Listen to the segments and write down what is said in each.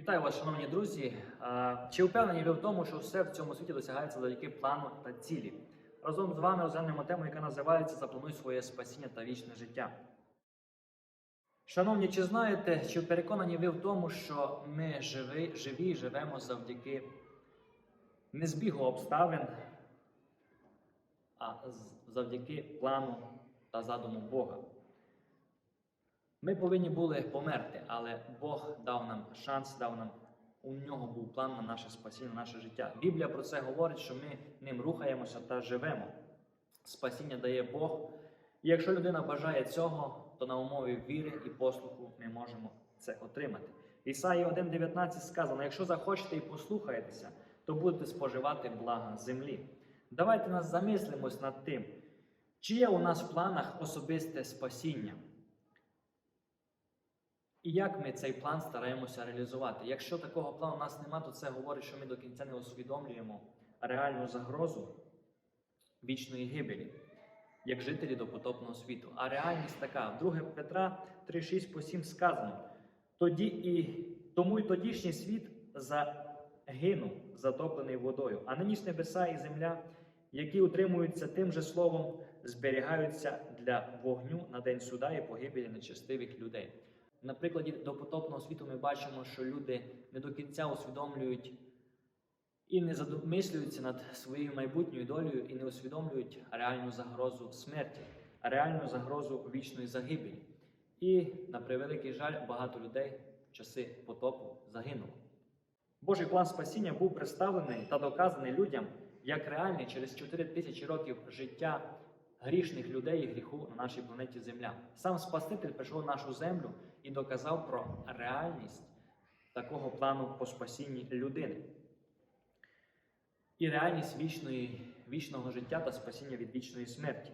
Вітаю вас, шановні друзі. Чи впевнені ви в тому, що все в цьому світі досягається завдяки плану та цілі? Разом з вами розглянемо тему, яка називається Заплануй своє спасіння та вічне життя. Шановні, чи знаєте, чи переконані ви в тому, що ми живі, живі живемо завдяки не збігу обставин, а завдяки плану та задуму Бога? Ми повинні були померти, але Бог дав нам шанс, дав нам у нього був план на наше спасіння, на наше життя. Біблія про це говорить, що ми ним рухаємося та живемо. Спасіння дає Бог. І якщо людина бажає цього, то на умові віри і послуху ми можемо це отримати. Ісаї 1,19 сказано: якщо захочете і послухаєтеся, то будете споживати блага землі. Давайте нас замислимось над тим, чи є у нас в планах особисте спасіння. І як ми цей план стараємося реалізувати? Якщо такого плану у нас немає, то це говорить, що ми до кінця не усвідомлюємо реальну загрозу вічної гибелі, як жителі допотопного світу. А реальність така: в 2 Петра 3,6 по 7 сказано: тоді і тому й тодішній світ загинув, затоплений водою, а нині ж небеса і земля, які утримуються тим же словом, зберігаються для вогню на день суда і погибелі нечестивих людей. На прикладі допотопного світу ми бачимо, що люди не до кінця усвідомлюють і не задумислюються над своєю майбутньою долею і не усвідомлюють реальну загрозу смерті, реальну загрозу вічної загибелі. І, на превеликий жаль, багато людей в часи потопу загинуло. Божий план спасіння був представлений та доказаний людям як реальний через 4 тисячі років життя грішних людей і гріху на нашій планеті Земля. Сам Спаситель прийшов на нашу землю і доказав про реальність такого плану по спасінні людини. І реальність вічної, вічного життя та спасіння від вічної смерті.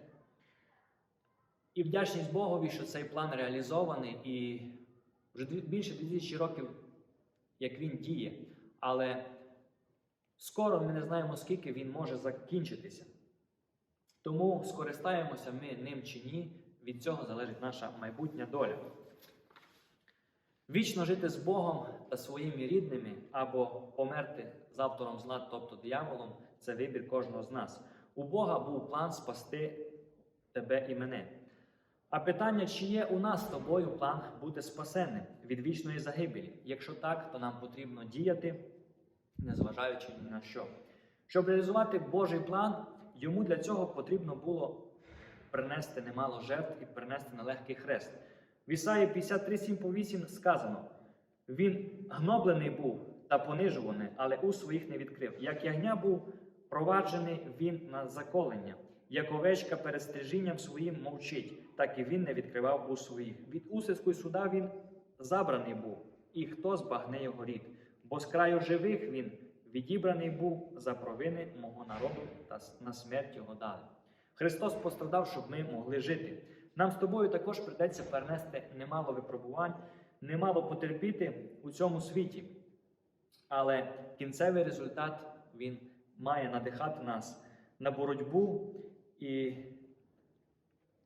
І вдячність Богові, що цей план реалізований, і вже більше 2000 років, як він діє. Але скоро ми не знаємо, скільки він може закінчитися. Тому скористаємося ми ним чи ні, від цього залежить наша майбутня доля. Вічно жити з Богом та своїми рідними або померти з автором зла, тобто дияволом, це вибір кожного з нас. У Бога був план спасти тебе і мене. А питання, чи є у нас з тобою план бути спасенним від вічної загибелі? Якщо так, то нам потрібно діяти, незважаючи ні на що. Щоб реалізувати Божий план, йому для цього потрібно було принести немало жертв і принести нелегкий хрест. В Ісаї 53, 7 по 8 сказано: Він гноблений був та понижуваний, але у своїх не відкрив. Як ягня був проваджений він на заколення, як овечка перед стрижінням своїм мовчить, так і він не відкривав у своїх. Від усиську й суда він забраний був, і хто збагне його рід. Бо з краю живих він відібраний був за провини мого народу та на смерть його дали. Христос пострадав, щоб ми могли жити. Нам з тобою також придеться перенести немало випробувань, немало потерпіти у цьому світі. Але кінцевий результат він має надихати нас на боротьбу, і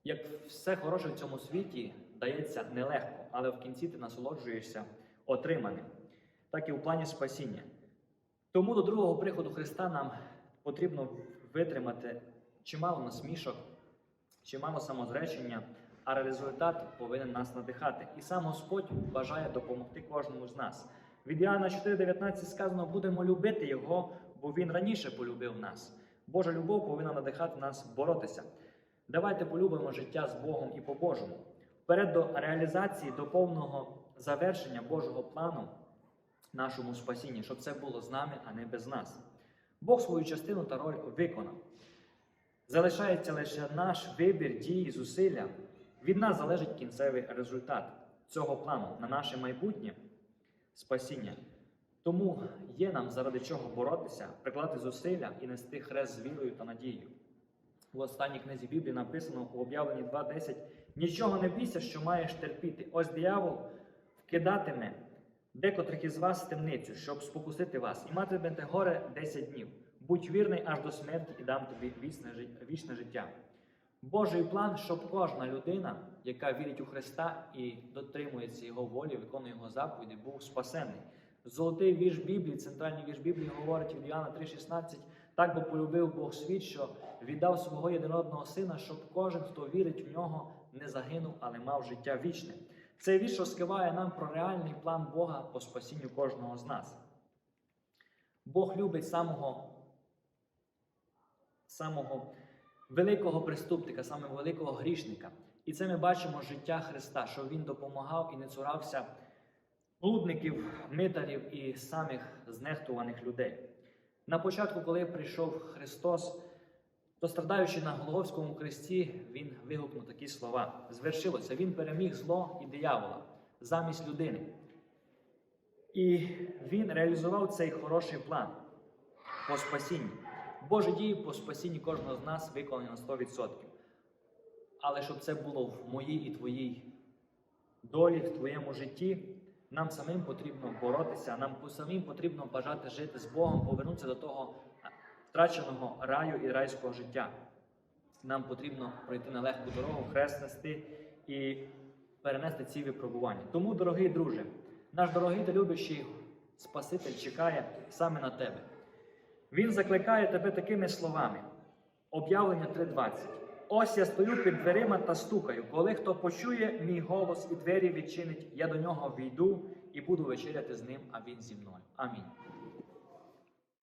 як все хороше в цьому світі дається нелегко, але в кінці ти насолоджуєшся отриманим, так і в плані спасіння. Тому до другого приходу Христа нам потрібно витримати чимало насмішок, чимало самозречення, а результат повинен нас надихати. І сам Господь бажає допомогти кожному з нас. Від Іоанна 4,19 сказано: будемо любити Його, бо Він раніше полюбив нас. Божа любов повинна надихати нас боротися. Давайте полюбимо життя з Богом і по-божому. Вперед до реалізації, до повного завершення Божого плану нашому спасінні, щоб це було з нами, а не без нас. Бог свою частину та роль виконав. Залишається лише наш вибір дії, зусилля. Від нас залежить кінцевий результат цього плану на наше майбутнє спасіння. Тому є нам заради чого боротися, прикладати зусилля і нести хрест з вірою та надією. В останній книзі Біблії написано у об'явленні 2.10 Нічого не бійся, що маєш терпіти. Ось диявол вкидатиме декотрих із вас темницю, щоб спокусити вас, і матимете горе 10 днів. Будь вірний аж до смерті і дам тобі вічне, життя. Божий план, щоб кожна людина, яка вірить у Христа і дотримується Його волі, виконує Його заповіді, був спасений. Золотий вірш Біблії, центральний вірш Біблії говорить від Іоанна 3,16. Так бо полюбив Бог світ, що віддав свого єдинородного сина, щоб кожен, хто вірить в нього, не загинув, але мав життя вічне. Цей вірш розкриває нам про реальний план Бога по спасінню кожного з нас. Бог любить самого, самого великого преступника, самого великого грішника. І це ми бачимо життя Христа, що Він допомагав і не цурався блудників, митарів і самих знехтуваних людей. На початку, коли прийшов Христос, то страдаючи на Голговському хресті, Він вигукнув такі слова. Звершилося, Він переміг зло і диявола замість людини. І він реалізував цей хороший план по спасінню. Божі дії по спасінні кожного з нас виконані на 100%. Але щоб це було в моїй і твоїй долі, в твоєму житті, нам самим потрібно боротися, нам самим потрібно бажати жити з Богом, повернутися до того втраченого раю і райського життя. Нам потрібно пройти нелегку дорогу, хрест нести і перенести ці випробування. Тому, дорогий друже, наш дорогий та любящий Спаситель чекає саме на тебе. Він закликає тебе такими словами. Об'явлення 3.20. Ось я стою під дверима та стукаю. Коли хто почує мій голос і двері відчинить, я до нього війду і буду вечеряти з ним, а він зі мною. Амінь.